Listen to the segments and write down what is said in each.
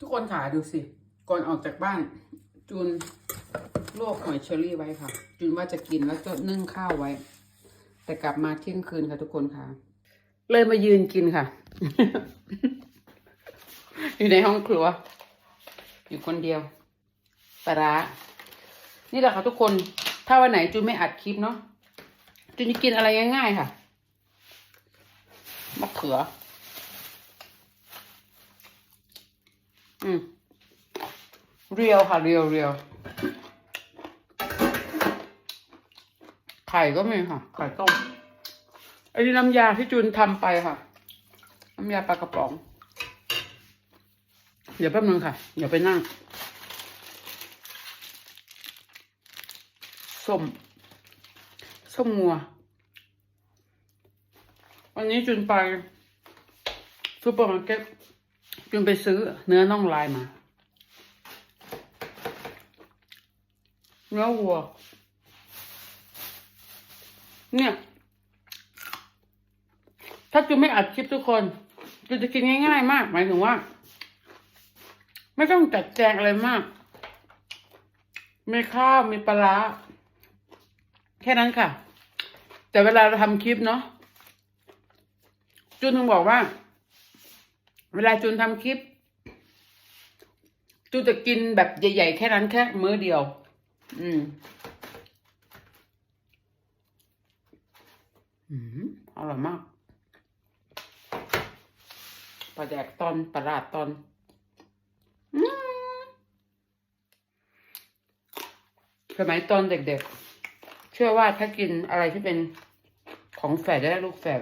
ทุกคนค่ะดูสิ ก่อนออกจากบ้าน จูนลวกหอยเชอรี่ไว้ค่ะ จูนว่าจะกินแล้วจะนึ่งข้าวไว้ แต่กลับมาเที่ยงคืนค่ะทุกคนค่ะ เลยมายืนกินค่ะ อยู่ในห้องครัว อยู่คนเดียวปลาร้านี่แหละค่ะทุกคน ถ้าวันไหนจูนไม่อัดคลิปเนาะจูนจะกินอะไรง่าย ๆ ค่ะมะเขือ อืมเรียวค่ะเรียวเรียวไข่ก็มีค่ะ ไข่ต้มอันนี้น้ำยาที่จูนทำไปค่ะ น้ำยาปลากระป๋อง เดี๋ยวแป๊บนึงค่ะ เดี๋ยวไปนั่งส้มส้มงัว วันนี้จุนไปซูเปอร์มาร์เก็ต จุนไปซื้อเนื้อน่องลายมา เนื้อวัว เนี่ย ถ้าจุนไม่อัดคลิปทุกคนจุนจะกินง่ายๆมาก หมายถึงว่า ไม่ต้องจัดแจงอะไรมาก มีข้าวมีปลาร้าแค่นั้นค่ะ แต่เวลาเราทำคลิปเนาะจูนถึงบอกว่า เวลาจูนทำคลิปจูนจะกินแบบใหญ่ๆ แค่นั้นแค่มื้อเดียว อืมอืมอร่อยมากปลาแดกตอนปลาราดตอนอืมสมัยตอนเด็กๆ เชื่อว่าถ้ากินอะไรที่เป็นของแฝดจะได้ลูกแฝด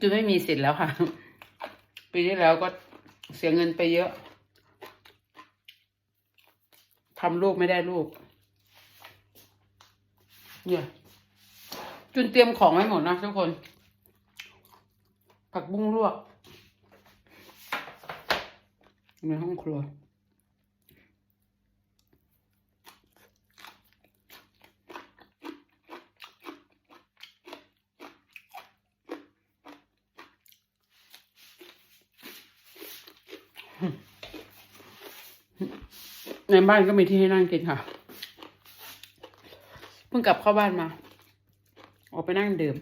จะไม่มีสิทธิ์แล้วค่ะ ปีที่แล้วก็เสียเงินไปเยอะทำลูกไม่ได้ลูก เนี่ย จุนเตรียมของไว้หมดนะทุกคน ผักบุ้งลวกในห้องครัว ในบ้านก็มีที่ให้นั่งกินค่ะ เพิ่งกลับเข้าบ้านมา ออกไปนั่งดื่ม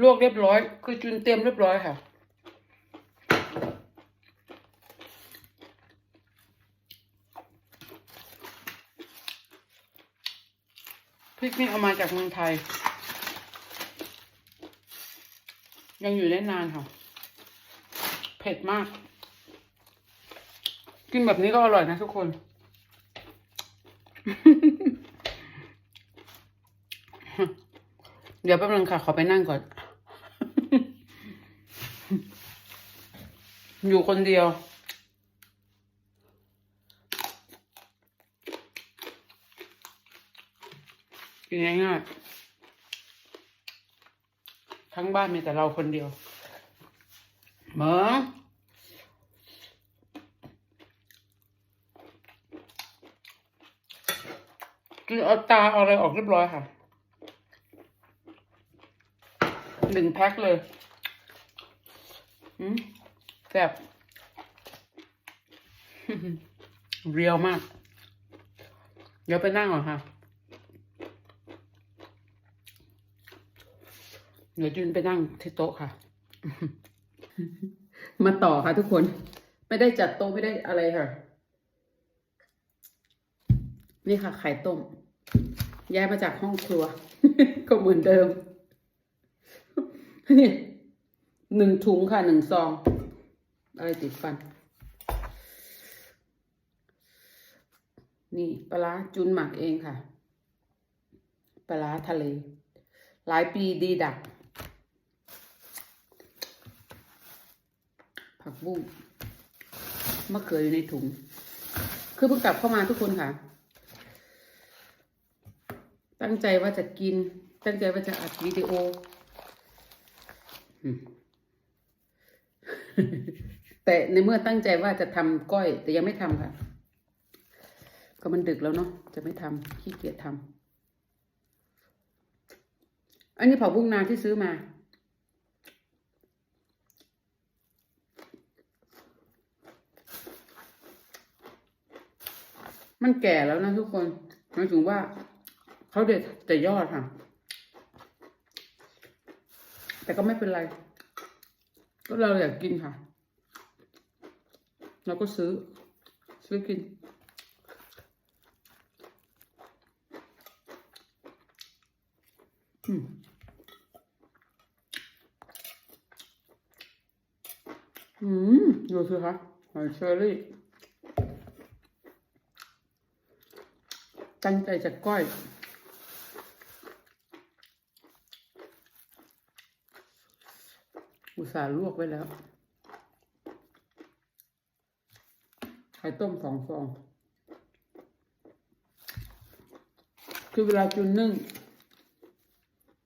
ลวกเรียบร้อย คือจุนเตรียมเรียบร้อยค่ะ พริกนี่เอามาจากเมืองไทย ยังอยู่ได้นานค่ะ เผ็ดมาก กินแบบนี้ก็อร่อยนะทุกคน เดี๋ยวแป๊บนึงค่ะ ขอไปนั่งก่อน อยู่คนเดียว กินง่ายๆ ทั้งบ้านมีแต่เราคนเดียวเหมืองกินเอาตาเอาอะไรออกเรียบร้อยค่ะ หนึ่งแพ็คเลยอืมแซ่บเรียวมาก เดี๋ยวไปนั่งก่อนค่ะ เดี๋ยวจุนไปนั่งที่โต๊ะค่ะ มาต่อค่ะทุกคน ไม่ได้จัดโต๊ะไม่ได้อะไรค่ะ นี่ค่ะไข่ต้ม ย้ายมาจากห้องครัว ก็เหมือนเดิม นี่หนึ่งถุงค่ะหนึ่งซอง อะไรติดฟัน นี่ปลาร้าจุนหมักเองค่ะ ปลาร้าทะเล หลายปีดีดัก ผักบุ้งมะเขืออยู่ในถุง คือเพิ่งกลับเข้ามาทุกคนค่ะ ตั้งใจว่าจะกิน ตั้งใจว่าจะอัดวิดีโอแต่ในเมื่อตั้งใจว่าจะทำก้อย แต่ยังไม่ทำค่ะ ก็มันดึกแล้วเนาะจะไม่ทำขี้เกียจทอันนี้ผักบุ้งนาที่ซื้อมา มันแก่แล้วนะทุกคนหมายถึงว่าเขาเด็ดแต่ยอดค่ะ แต่ก็ไม่เป็นไร ก็เราอยากกินค่ะ เราก็ซื้อ ซื้อกินอืมอืมดูสิคะหอยเชอรี่ ตั้งใจจะก้อย อุตส่าห์ลวกไว้แล้ว ไข่ต้มสองฟอง คือเวลาจุนนึ่ง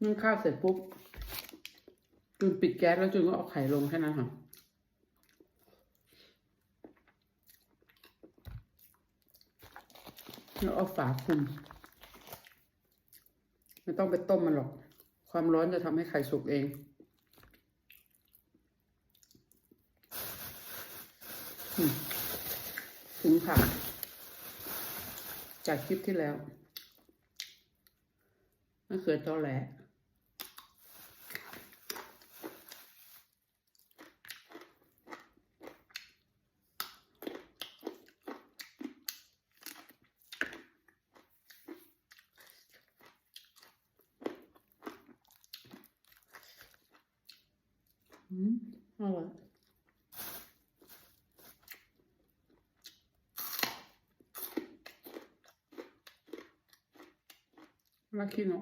นึ่งข้าวเสร็จปุ๊บจุนปิดแก๊สแล้วจุนก็เอาไข่ลงแค่นั้นค่ะ เราเอาฝาคลุมไม่ต้องไปต้มมันหรอก ความร้อนจะทำให้ไข่สุกเอง ถึงผัก จากคลิปที่แล้วมะเขือตอแหลม อร่อยลาคิโน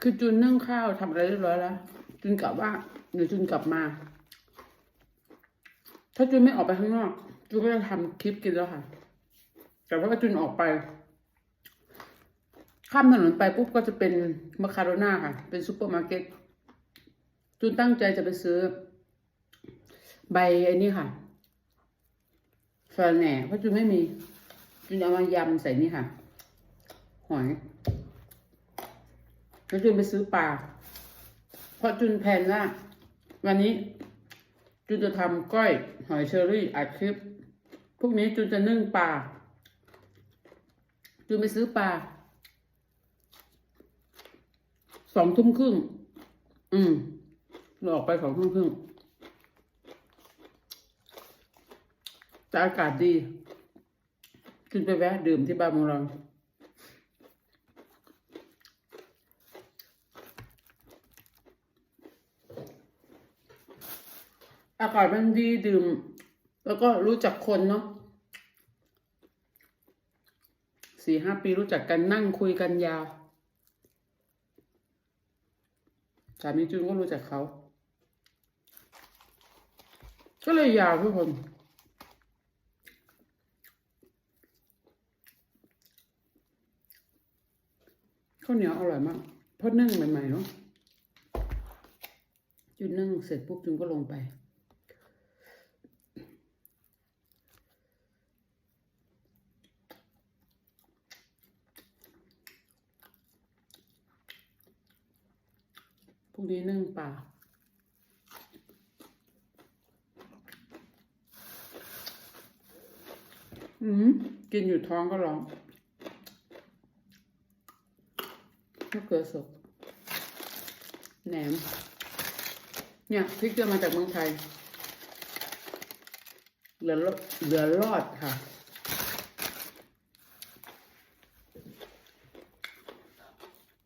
คือจุนนึ่งข้าวทำอะไรเรียบร้อยแล้ว จุนกลับว่าเดี๋ยวจุนกลับมา ถ้าจุนไม่ออกไปข้างนอก จุนก็จะทำคลิปกินแล้วค่ะ แต่ว่าจุนออกไป ข้ามถนนไปปุ๊บก็จะเป็นมาคาโรน่าค่ะ เป็นซูเปอร์มาร์เก็ตจุนตั้งใจจะไปซื้อ ใบไอ้นี่ค่ะสาแหน่เพราะจุนไม่มี จุนเอามายำใส่นี่ค่ะ หอยแล้วจุนไปซื้อปลาเพราะจุนแพนว่าวันนี้ จุนจะทำก้อย หอยเชอรี่อัดคลิปพวกนี้จุนจะนึ่งปลาจุนไปซื้อปลา สองทุ่มครึ่ง อืม เราออกไปสองทุ่มครึ่งแต่อากาศดี ขึ้นไปแวะดื่มที่บ้านของเราอากาศมันดีดื่ม แล้วก็รู้จักคนเนาะสี่ห้าปีรู้จักกันนั่งคุยกันยาว สามีจุนก็รู้จักเขา ก็เลยยาวทุกคนข้าวเหนียวอร่อยมากเพราะนึ่งใหม่ๆเนาะจุนนึ่งเสร็จปุ๊บจุนก็ลงไป พรุ่งนี้นึ่งปลาอืมกินอยู่ท้องก็ร้องมะเขือสดแหนม เนี่ยพริกจะมาจากเมืองไทย เหลือดเหลือรอดค่ะ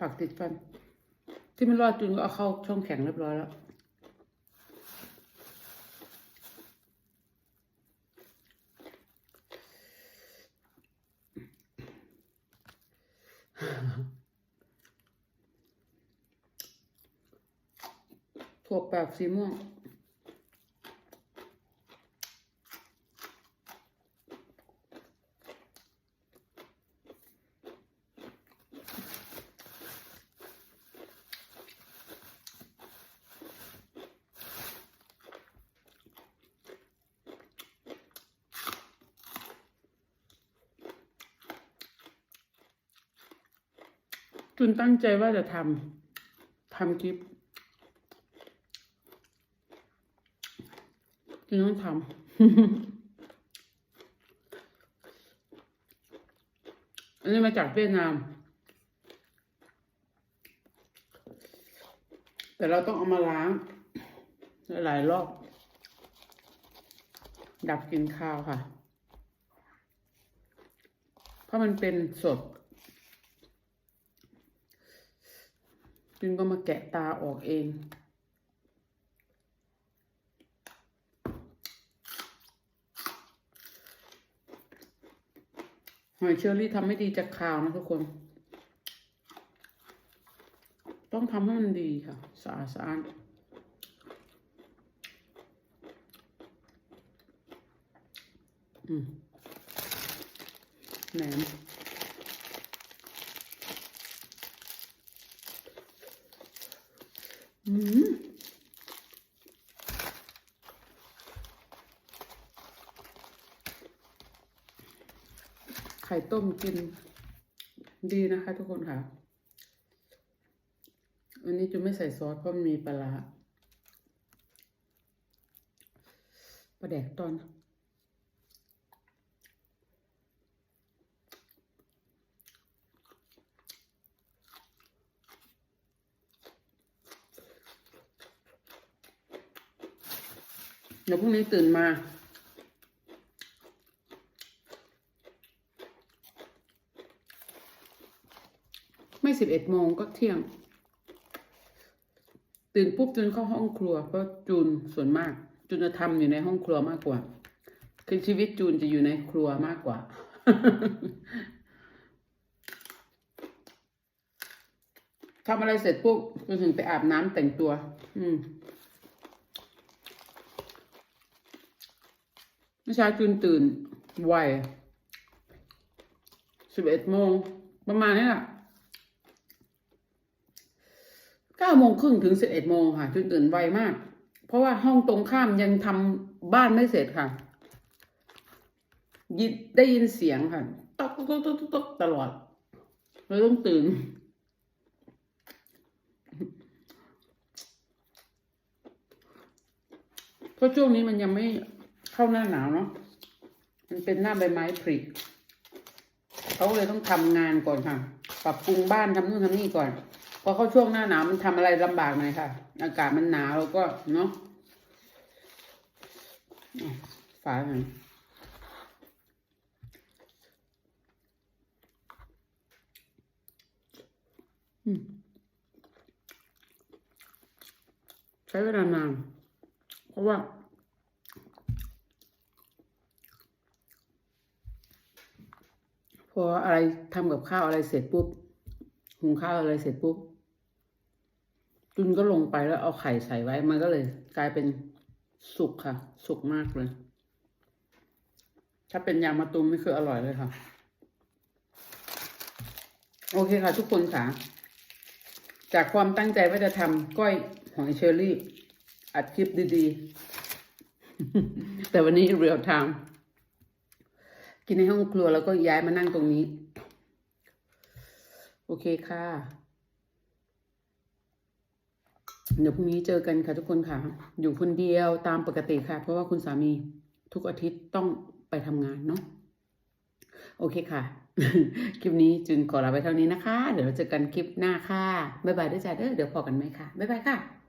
ปักติดฟัน ที่มันรอดจุนก็เอาเข้าช่องแข็งเรียบร้อยแล้ว ถั่วแปบสีม่วง จุนตั้งใจว่าจะทำทำคลิปจุนต้องทำอันนี้มาจากเวียดนาม แต่เราต้องเอามาล้าง หลายรอบ ดับกลินข้าวค่ะ เพราะมันเป็นสด จึงก็มาแกะตาออกเอง หอยเชอรี่ทำไม่ดีจากคาวนะทุกคน ต้องทำให้มันดีค่ะสะอาดสะอาดอืมแหนม อืมไข่ต้มกินดีนะคะทุกคนค่ะอันนี้จะไม่ใส่ซอสเพราะมันมีปลาร้าปลาแดกตอน เดี๋ยวพรุ่งนี้ตื่นมา ไม่สิบเอ็ดโมงก็เที่ยง ตื่นปุ๊บจูนเข้าห้องครัว เพราะจูนส่วนมาก จูนจะทำอยู่ในห้องครัวมากกว่า คือชีวิตจูนจะอยู่ในครัวมากกว่าทำอะไรเสร็จปุ๊บจูนถึงไปอาบน้ำแต่งตัว อืม เมื่อเช้าจูนตื่นไวสิบเอ็ดโมงประมาณนี้แหละเก้าโมงครึ่งถึงสิบเอ็ดโมงค่ะจนตื่นไวมาก เพราะว่าห้องตรงข้ามยังทำบ้านไม่เสร็จค่ะยินได้ยินเสียงค่ะตอกตอกตอกตอกตอกตลอดเราต้องตื่น เพราะช่วงนี้มันยังไม่ เข้าหน้าหนาวเนาะมันเป็นหน้าใบไม้ผลิเขาเลยต้องทำงานก่อนค่ะ ปรับปรุงบ้านทำนู่นทำนี่ก่อน พอเข้าช่วงหน้าหนาวมันทำอะไรลำบากหน่อยค่ะ อากาศมันหนาวแล้วก็เนาะฝาหน่อยใช้เวลานานเพราะว่า พ ออะไรทำกับข้าวอะไรเสร็จปุ๊บหุงข้าวอะไรเสร็จปุ๊บจุนก็ลงไปแล้วเอาไข่ใส่ไว้ มันก็เลย กลายเป็นสุกค่ะ สุกมากเลย ถ้าเป็นยางมะตูมนี่คืออร่อยเลยค่ะ โอเคค่ะ ทุกคนค่ะ จากความตั้งใจว่าจะทำก้อยหอยเชอรี่ อัดคลิปดีๆ แต่วันนี้เรียลไทม์ กินในห้องครัวแล้วก็ย้ายมานั่งตรงนี้ โอเคค่ะ เดี๋ยวพรุ่งนี้เจอกันค่ะทุกคนค่ะ อยู่คนเดียวตามปกติค่ะ เพราะว่าคุณสามีทุกอาทิตย์ต้องไปทำงานเนาะโอเคค่ะ คลิปนี้จึงขอลาไปเท่านี้นะคะ เดี๋ยวเราเจอกันคลิปหน้าค่ะ บ๊ายบายด้วยจ้าเด้อเดี๋ยวพอกันไหมค่ะ บ๊ายบายค่ะ